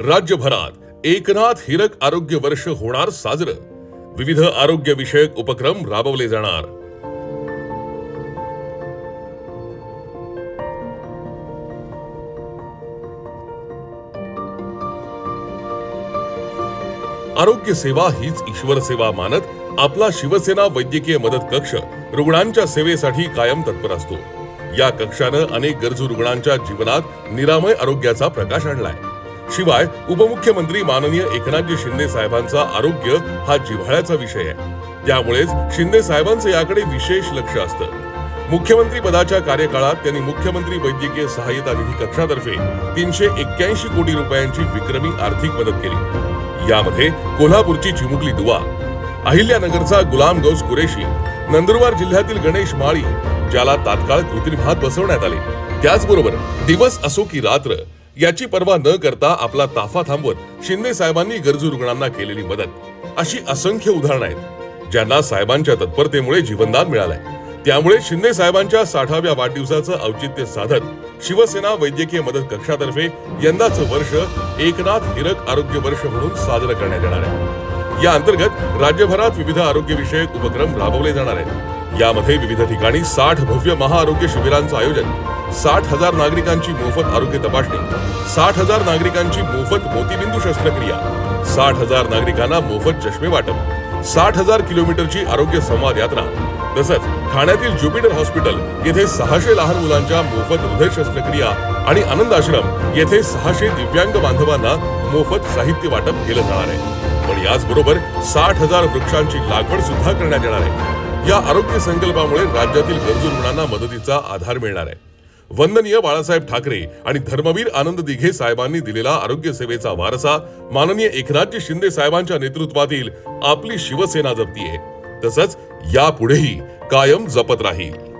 राज्यभरात एकनाथ हिरक आरोग्य वर्ष होणार साजरं. विविध आरोग्य विषयक उपक्रम राबवले जाणार. आरोग्य सेवा हीच ईश्वर सेवा मानत आपला शिवसेना वैद्यकीय मदत कक्ष रुग्णांच्या सेवेसाठी कायम तत्पर असतो. या कक्षानं अनेक गरजू रुग्णांच्या जीवनात निरामय आरोग्याचा प्रकाश आणलाय. शिवाय उपमुख्यमंत्री माननीय एकनाथजी शिंदे साहेबांचा आरोग्य हा जिव्हाळ्याचा विषय आहे. त्यामुळेच शिंदे साहेबांचं याकडे विशेष लक्ष असतं. मुख्यमंत्री पदाच्या कार्यकाळात त्यांनी मुख्यमंत्री वैद्यकीय सहाय्यता निधी कक्षातर्फे तीनशे एक्क्याऐंशी कोटी रुपयांची विक्रमी आर्थिक मदत केली. यामध्ये कोल्हापूरची चिमुकली दुवा अहिल्यानगरचा गुलाम गौस कुरेशी नंदुरबार जिल्ह्यातील गणेश माळी ज्याला तात्काळ कृत्रिम हात बसवण्यात आले. त्याचबरोबर दिवस असो की रात्र याची पर्वा न करता आपला ताफा थांबवत शिंदे साहेबांनी गरजू रुग्णांना केलेली मदत. अशी असंख्य उदाहरणं आहेत. ज्यांना साहेबांच्या तत्परतेमुळे जीवनदान मिळालंय. त्यामुळे शिंदे साहेबांच्या साठाव्या वाढदिवसाचं औचित्य साधत शिवसेना वैद्यकीय मदत कक्षातर्फे यंदाचं वर्ष एकनाथ हिरक आरोग्य वर्ष म्हणून साजरं करण्यात येणार आहे. या अंतर्गत राज्यभरात विविध आरोग्यविषयक उपक्रम राबवले जाणार आहेत. यामध्ये विविध ठिकाणी साठ भव्य महाआरोग्य शिबिरांचं आयोजन साठ हजार नागरिकांची मोफत आरोग्य तपासणी साठ हजार नागरिकांची मोफत मोतीबिंदू शस्त्रक्रिया साठ हजार नागरिकांना मोफत चष्मे वाटप साठ हजार किलोमीटरची आरोग्य संवाद यात्रा. तसंच ठाण्यातील ज्युपिटर हॉस्पिटल येथे सहाशे लहान मुलांच्या मोफत हृदय शस्त्रक्रिया आणि आनंद आश्रम येथे सहाशे दिव्यांग बांधवांना मोफत साहित्य वाटप केलं जाणार आहे. पण याचबरोबर साठ हजार वृक्षांची लागवड सुद्धा करण्यात येणार आहे. या आरोग्य संकल्पामुळे राज्यातील गरजू रुग्णांना मदतीचा आधार मिळणार आहे. वंदनीय बाळासाहेब ठाकरे आणि धर्मवीर आनंद दिघे साहेबांनी दिलेला आरोग्य सेवेचा वारसा माननीय एकनाथजी शिंदे साहेबांच्या नेतृत्वातील आपली शिवसेना जपतीये. तसंच यापुढेही कायम जपत राहील.